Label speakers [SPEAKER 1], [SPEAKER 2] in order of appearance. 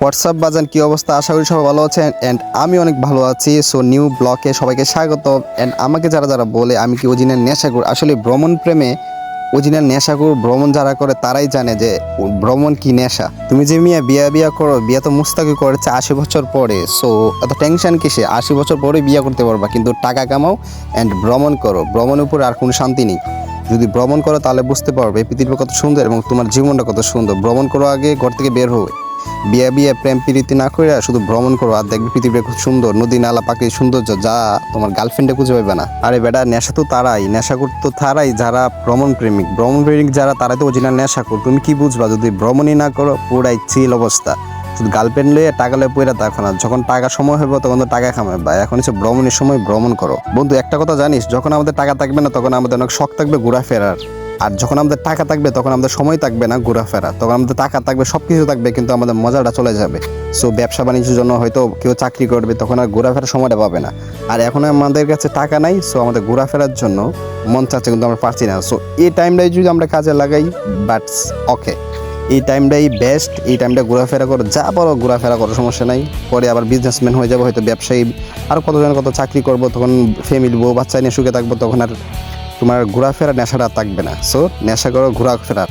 [SPEAKER 1] WhatsApp বাজান, কি অবস্থা? আশা করি সবাই ভালো আছেন অ্যান্ড আমি অনেক ভালো আছি। সো নিউ ব্লকে সবাইকে স্বাগত অ্যান্ড আমাকে যারা যারা বলে আমি কি অজিনের নেশাকুর আসলে ভ্রমণ প্রেমে অজিনের নেশাকুর ভ্রমণ যারা করে, তারাই জানে যে ভ্রমণ কি নেশা। তুমি যে মিয়া বিয়া বিয়া করো, বিয়া তো মুস্তাকি করেছে আশি বছর পরে। সো এত টেনশন কিসে? আশি বছর পরে বিয়া করতে পারবা, কিন্তু টাকা কামাও অ্যান্ড ভ্রমণ করো। ভ্রমণের উপরে আর কোনো শান্তি নেই। যদি ভ্রমণ করো, তাহলে বুঝতে পারবে এই পৃথিবী কত সুন্দর এবং তোমার জীবনটা কত সুন্দর। ভ্রমণ করো আগে ঘর থেকে বের হবে বিয়ে বিয়ে প্রেম প্রীতি না করে শুধু ভ্রমণ করো আর দেখবে পৃথিবীটা খুব সুন্দর। নদী, নালা পাখি সৌন্দর্য, যা তোমার গার্লফ্রেন্ডে খুঁজে পাবে না। আরে বেটা, নেশা তো তারাই। নেশা তো তারাই যারা ভ্রমণ প্রেমিক। ভ্রমণ প্রেমিক যারা, তারাই তো অরিজিনাল নেশা কর। তুমি কি বুঝবা, যদি ভ্রমণই না করো, পুরাই চিল অবস্থা। শুধু গার্লফ্রেন্ড লইয়ে টাকা লয়ে পয়রা দেখো না। যখন টাকা সময় হবে তখন তো টাকা খামাবে বা এখন হচ্ছে ভ্রমণের সময় ভ্রমণ করো। বন্ধু, একটা কথা জানিস, যখন আমাদের টাকা থাকবে না, তখন আমাদের অনেক শখ থাকবে ঘোরাফেরার। আর যখন আমাদের টাকা থাকবে, তখন আমাদের সময় থাকবে না ঘোরাফেরা। তখন আমাদের টাকা থাকবে সব কিছু থাকবে, কিন্তু আমাদের মজাটা চলে যাবে। সো ব্যবসা বাণিজ্যের জন্য হয়তো কেউ চাকরি করবে, তখন আর ঘোরাফেরার সময়টা পাবে না। আর এখন আমাদের কাছে টাকা নাই সো আমাদের ঘোরাফেরার জন্য মন চাচ্ছে, কিন্তু আমরা পারছি না। সো এই টাইমটাই যদি আমরা কাজে লাগাই বাট ওকে এই টাইমটাই বেস্ট এই টাইমটা ঘোরাফেরা করো, যা পারো ঘোরাফেরা করো, সমস্যা নাই। পরে আবার বিজনেসম্যান হয়ে যাব, হয়তো ব্যবসায়ী, আর কতজন কত চাকরি করব, তখন ফ্যামিলি বউ বাচ্চা নিয়ে সুখে থাকব, তখন আর তোমার ঘোরাফেরা নেশাটা থাকবে না। সো নেশা করো ঘোরাফেরা।